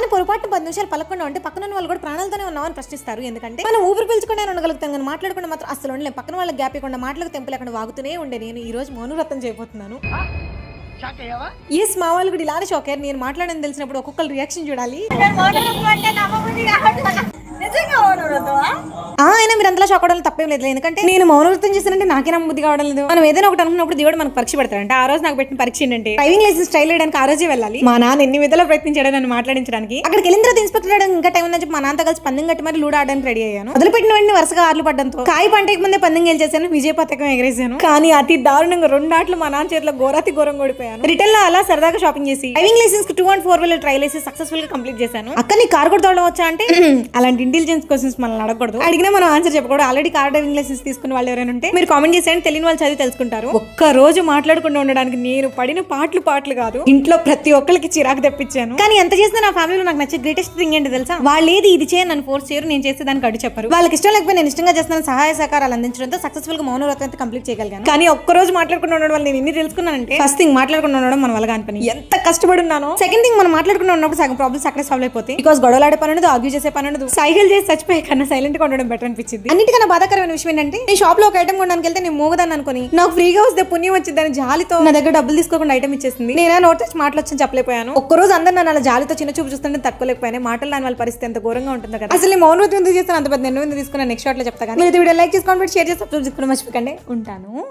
కానీ పొరపాటు పది నిమిషాలు పలకుండా ఉంటే పక్కన ఉన్న వాళ్ళు కూడా ప్రాణాలతోనే ఉన్నామని ప్రశ్నిస్తారు. ఎందుకంటే మనం ఊపిరి పీల్చుకుంటే ఉండగలుగుతాం కానీ మాట్లాడకుండా మాత్రం అసలు ఉండలేం. పక్కన వాళ్ళకి గ్యాప్ ఇవ్వకుండా మాటలకు తెంపు లేకుండా వాగుతూనే ఉండే నేను ఈ రోజు మౌనవ్రతం చేయబోతున్నాను. ఎస్ మా వాళ్ళు కూడా ఇలానే షాక్ అయ్యారు. నేను మాట్లాడని తెలిసినప్పుడు ఒక్కొక్కరు రియాక్షన్ చూడాలి. మీరు అంతలా షాక్ అవడం తప్పేం లేదు. ఎందుకంటే నేను మౌనవృతం చేశానంటే నాకే నమ్మబుద్ధి కావడం లేదు. మనం ఏదైనా ఒకటి అనుకున్నప్పుడు దేవుడు మనకు పరీక్ష పెడతాడంటే. ఆ రోజు నాకు పెట్టిన పరీక్ష ఏంటంటే డ్రైవింగ్ లైసెన్స్ ట్రైల్ వేయడానికి ఆ రోజే వెళ్ళాలి. మా నాన్న ఎన్ని విధాలు ప్రయత్నించాడు నన్ను మాట్లాడించడానికి. అక్కడికి వెళ్ళిన తర్వాత ఇన్స్పెక్టర్ ఆడడం ఇంకా టైం ఉందని చెప్పి మా నాన్నతో కలిసి పందెం కట్టి మరి లూడ ఆడడానికి రెడీ అయ్యాను మొదలుపెట్టిన వెంటనే వరుసగా ఆర్లు పడ్డంతో కాయ పంటకి ముందే పందెం గెలిచేసాను విజయ పథకం ఎగరేసాను కానీ అతి దారుణంగా రెండు ఆటలు మా నాన్న చేతిలో ఘోరాతి ఘోరం ఓడిపోయాను రిటర్న్లో అలా సరదాగా షాపింగ్ చేసి driving లైసెన్స్కి two and four wheeler trial వేసి సక్సెస్ఫుల్గా కంప్లీట్ చేశాను. అక్కడ నీ కార్ కూడా తోడడం వచ్చా అంటే అలాంటి ఇంటెలిజెన్స్ క్వశ్చన్స్ మనల్ని అడగకూడదు. అడిగినా మనం ఆన్సర్ చెప్పకూడదు ఆల్రెడీ కార్ డ్రైవింగ్ లైసెన్స్ తీసుకున్న వాళ్ళు ఎవరైనా ఉంటే మీరు కామెంట్ చేసేయండి తెలియని వాళ్ళు చదివి తెలుసుకుంటారు. ఒక్క రోజు మాట్లాడకుండా ఉండడానికి నేను పడిన పాటలు పాటలు కాదు. ఇంట్లో ప్రతి ఒక్కరికి చిరాకు తెప్పించాను. కానీ ఎంత చేసినా నా ఫ్యామిలీలో నాకు నచ్చే గ్రేటెస్ట్ థింగ్ ఏంటి తెలుసా? వాళ్ళు ఏది ఇది చేయని నన్ను ఫోర్స్ చేయరు నేను చేస్తే దానికి అడ్డు చెప్పరు. వాళ్ళకి ఇష్టం లేకపోతే నేను ఇష్టంగా చేస్తున్న సహాయ సహకారాలు అందించడంతో సక్సెస్ఫుల్గా మౌనవ్రతం అయితే కంప్లీట్ చేయగలిగాను. కానీ ఒక్క రోజు మాట్లాడకుండా ఉండడం వల్ల నేను ఎన్ని తెలుసుకున్నానంటే ఫస్ట్ థింగ్ మాట్లాడకుండా ఉండడం మన వల్ల కాని పని. ఎంత కష్టపడి ఉన్నాను సెకండ్ థింగ్ మనం మాట్లాడకుండా ఉన్నప్పుడు సగం ప్రాబ్లమ్స్ అక్కడే సాల్వ్ అయిపోతాయి. బికాస్ గొడవలాడే పని ఉండదు ఆర్గ్యూ చేసే పని ఉండదు. సైకిల్ చేసి చచ్చిపోయే కన్నా సైలెంట్గా ఉండడం బెటర్ అనిపించింది. అన్నిటికన్నా బాధాకరమైన విషయం ఏంటంటే నేను షాప్లో ఒక ఐటమ్ కొనడానికి వెళ్తే నేను మోగదాన్ని అనుకుని నాకు ఫ్రీగా వస్తే పుణ్యం వచ్చిందని జాలితో నా దగ్గర డబ్బులు తీసుకోకుండా ఐటమ్ ఇచ్చేసింది. నేనే నోట్ తెచ్చి మాటలు వచ్చని చెప్పలేకపోయాను. ఒక్కరోజు అందరూ నన్ను అలా జాలితో చిన్న చూపు చూస్తుంటే తట్టుకోలేకపోయాను. మాటలు దాని వాళ్ళ పరిస్థితి ఎంత ఘోరంగా ఉంటుంది కదా. అసలు మౌన మౌనవతి ఎందుకు చేస్తాను? అంత పెద్ద ఎన్నో తీసుకున్నాను? నెక్స్ట్ షాట్లో చెప్తా కానీ. మీరు వీడియో లైక్ చేసుకోండి షేర్ చేసి సబ్స్క్రైబ్ చేసుకోవడం మర్చిపోకండి. ఉంటాను.